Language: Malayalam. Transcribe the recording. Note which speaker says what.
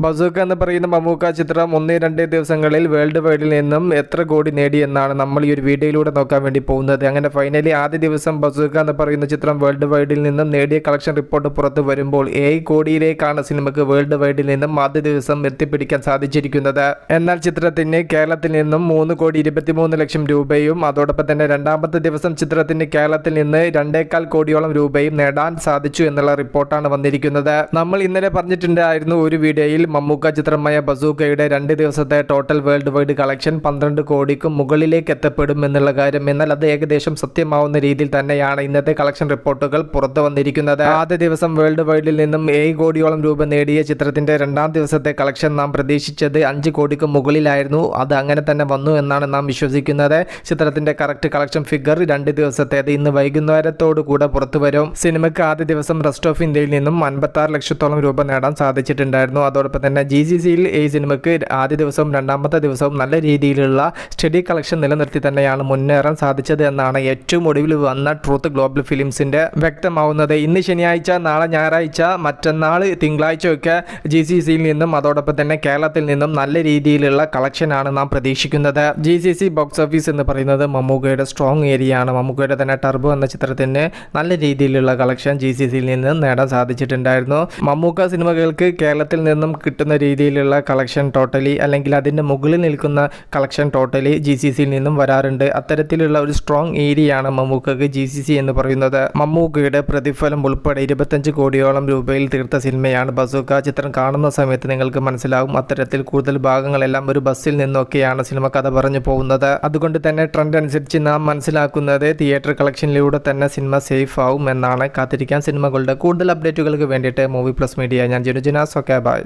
Speaker 1: ബസൂക്ക എന്ന് പറയുന്ന മമ്മൂക്ക ചിത്രം ഒന്നേ രണ്ട് ദിവസങ്ങളിൽ വേൾഡ് വൈഡിൽ നിന്നും എത്ര കോടി നേടി എന്നാണ് നമ്മൾ ഈ ഒരു വീഡിയോയിലൂടെ നോക്കാൻ വേണ്ടി പോകുന്നത്. അങ്ങനെ ഫൈനലി ആദ്യ ദിവസം ബസൂക്ക എന്ന് പറയുന്ന ചിത്രം വേൾഡ് വൈഡിൽ നിന്നും നേടിയ കളക്ഷൻ റിപ്പോർട്ട് പുറത്ത് വരുമ്പോൾ ഏഴ് കോടിയിലേക്കാണ് സിനിമയ്ക്ക് വേൾഡ് വൈഡിൽ നിന്നും ആദ്യ ദിവസം എത്തിപ്പിടിക്കാൻ സാധിച്ചിരിക്കുന്നത്. എന്നാൽ ചിത്രത്തിന് കേരളത്തിൽ നിന്നും മൂന്ന് കോടി ഇരുപത്തിമൂന്ന് ലക്ഷം രൂപയും അതോടൊപ്പം തന്നെ രണ്ടാമത്തെ ദിവസം ചിത്രത്തിന് കേരളത്തിൽ നിന്ന് രണ്ടേകാൽ കോടിയോളം രൂപയും നേടാൻ സാധിച്ചു എന്നുള്ള റിപ്പോർട്ടാണ് വന്നിരിക്കുന്നത്. നമ്മൾ ഇന്നലെ പറഞ്ഞിട്ടുണ്ടായിരുന്നു ഒരു വീഡിയോയിൽ മമ്മൂക്ക ചിത്രമായ ബസൂക്കയുടെ രണ്ട് ദിവസത്തെ ടോട്ടൽ വേൾഡ് വൈഡ് കളക്ഷൻ പന്ത്രണ്ട് കോടിക്കും മുകളിലേക്ക് എത്തപ്പെടും എന്നുള്ള കാര്യം എന്നാൽ അത് ഏകദേശം സത്യമാവുന്ന രീതിയിൽ തന്നെയാണ് ഇന്നത്തെ കളക്ഷൻ റിപ്പോർട്ടുകൾ പുറത്തു വന്നിരിക്കുന്നത്. ആദ്യ ദിവസം വേൾഡ് വൈഡിൽ നിന്നും ഏഴ് കോടിയോളം രൂപ നേടിയ ചിത്രത്തിന്റെ രണ്ടാം ദിവസത്തെ കളക്ഷൻ നാം പ്രതീക്ഷിച്ചത് അഞ്ച് കോടിക്ക് മുകളിലായിരുന്നു. അത് അങ്ങനെ തന്നെ വന്നു എന്നാണ് നാം വിശ്വസിക്കുന്നത്. ചിത്രത്തിന്റെ കറക്റ്റ് കളക്ഷൻ ഫിഗർ രണ്ട് ദിവസത്തേത് ഇന്ന് വൈകുന്നേരത്തോടു കൂടെ പുറത്തു വരും. സിനിമയ്ക്ക് ആദ്യ ദിവസം റെസ്റ്റ് ഓഫ് ഇന്ത്യയിൽ നിന്നും അൻപത്തി ലക്ഷത്തോളം രൂപ നേടാൻ സാധിച്ചിട്ടുണ്ടായിരുന്നു. അതോടൊപ്പം തന്നെ ജി ജി സിയിൽ ഈ സിനിമയ്ക്ക് ആദ്യ ദിവസവും രണ്ടാമത്തെ ദിവസവും നല്ല രീതിയിലുള്ള സ്റ്റഡി കളക്ഷൻ നിലനിർത്തി തന്നെയാണ് മുന്നേറാൻ സാധിച്ചത് എന്നാണ് ഏറ്റവും ഒടുവിൽ വന്ന ട്രൂത്ത് ഗ്ലോബൽ ഫിലിംസിന്റെ വ്യക്തമാവുന്നത്. ഇന്ന് ശനിയാഴ്ച നാളെ ഞായറാഴ്ച മറ്റന്നാൾ തിങ്കളാഴ്ചയൊക്കെ ജി സി സിയിൽ നിന്നും അതോടൊപ്പം തന്നെ കേരളത്തിൽ നിന്നും നല്ല രീതിയിലുള്ള കളക്ഷനാണ് നാം പ്രതീക്ഷിക്കുന്നത്. G C C box office എന്ന് പറയുന്നത് മമ്മൂക്കയുടെ സ്ട്രോങ് ഏരിയ ആണ്. മമ്മൂക്കയുടെ തന്നെ ടർബോ എന്ന ചിത്രത്തിന് നല്ല രീതിയിലുള്ള കളക്ഷൻ ജി സി സിയിൽ നിന്ന് നേടാൻ സാധിച്ചിട്ടുണ്ടായിരുന്നു. മമ്മൂക്ക സിനിമകൾക്ക് കേരളത്തിൽ നിന്നും കിട്ടുന്ന രീതിയിലുള്ള കളക്ഷൻ ടോട്ടലി അല്ലെങ്കിൽ അതിന്റെ മുകളിൽ നിൽക്കുന്ന കളക്ഷൻ ടോട്ടലി ജി സി സിയിൽ നിന്നും വരാറുണ്ട്. അത്തരത്തിലുള്ള ഒരു സ്ട്രോങ് ഏരിയയാണ് മമ്മൂക്കക്ക് ജി സി സി എന്ന് പറയുന്നത്. മമ്മൂക്കയുടെ പ്രതിഫലം ഉൾപ്പെടെ ഇരുപത്തഞ്ച് കോടിയോളം രൂപയിൽ തീർത്ത സിനിമയാണ് ബസൂക്ക. ചിത്രം കാണുന്ന സമയത്ത് നിങ്ങൾക്ക് മനസ്സിലാകും അത്തരത്തിൽ കൂടുതൽ ഭാഗങ്ങളെല്ലാം ഒരു ബസ്സിൽ നിന്നൊക്കെയാണ് സിനിമ കഥ പറഞ്ഞു പോകുന്നത്. അതുകൊണ്ട് തന്നെ ട്രെൻഡ് അനുസരിച്ച് നാം മനസ്സിലാക്കുന്നത് തിയേറ്റർ കളക്ഷനിലൂടെ തന്നെ സിനിമ സേഫ് ആവും എന്നാണ്. കാത്തിരിക്കാൻ സിനിമകളുടെ കൂടുതൽ അപ്ഡേറ്റുകൾക്ക് വേണ്ടിയിട്ട് മൂവി പ്ലസ് മീഡിയ ഞാൻ ജനുജനാസ് ഒക്കെ ബൈ